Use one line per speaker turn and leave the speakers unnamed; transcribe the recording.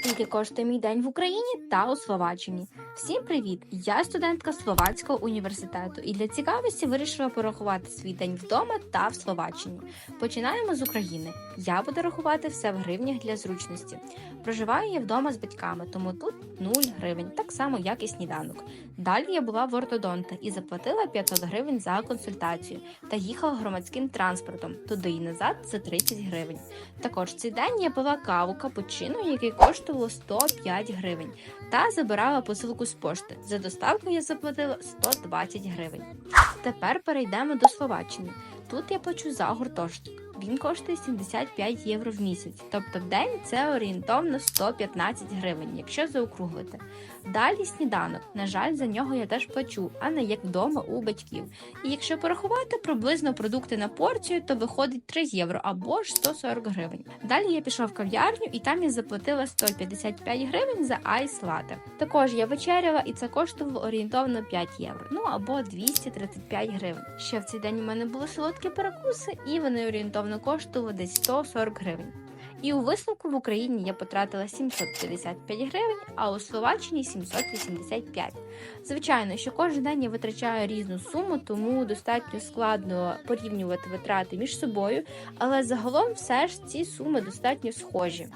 скільки коштує мій день в Україні та у Словаччині. Всім привіт! Я студентка Словацького університету і для цікавості вирішила порахувати свій день вдома та в Словаччині. Починаємо з України. Я буду рахувати все в гривнях для зручності. Проживаю я вдома з батьками, тому тут 0 гривень, так само як і сніданок. Далі я була в ортодонта і заплатила 500 гривень за консультацію та їхала громадським транспортом туди і назад за 30 гривень. Також цей день я пила каву капучино, який коштувало 105 гривень, та забирала посилку з пошти. За доставку я заплатила 120 гривень. Тепер перейдемо до Словаччини. Тут я плачу за гуртожиток. Він коштує 75 євро в місяць, тобто в день це орієнтовно 115 гривень, якщо заокруглити. Далі сніданок. На жаль, за нього я теж плачу, а не як вдома у батьків. І якщо порахувати приблизно продукти на порцію, то виходить 3 євро або ж 140 гривень. Далі я пішла в кав'ярню і там я заплатила 155 гривень за айс лате. Також я вечеряла і це коштувало орієнтовно 5 євро, ну або 235 гривень. Ще в цей день у мене були солодкі перекуси, і вони орієнтовно коштували десь 140 гривень. І у висновку в Україні я потратила 755 гривень, а у Словаччині 785. Звичайно, що кожен день я витрачаю різну суму, тому достатньо складно порівнювати витрати між собою, але загалом все ж ці суми достатньо схожі.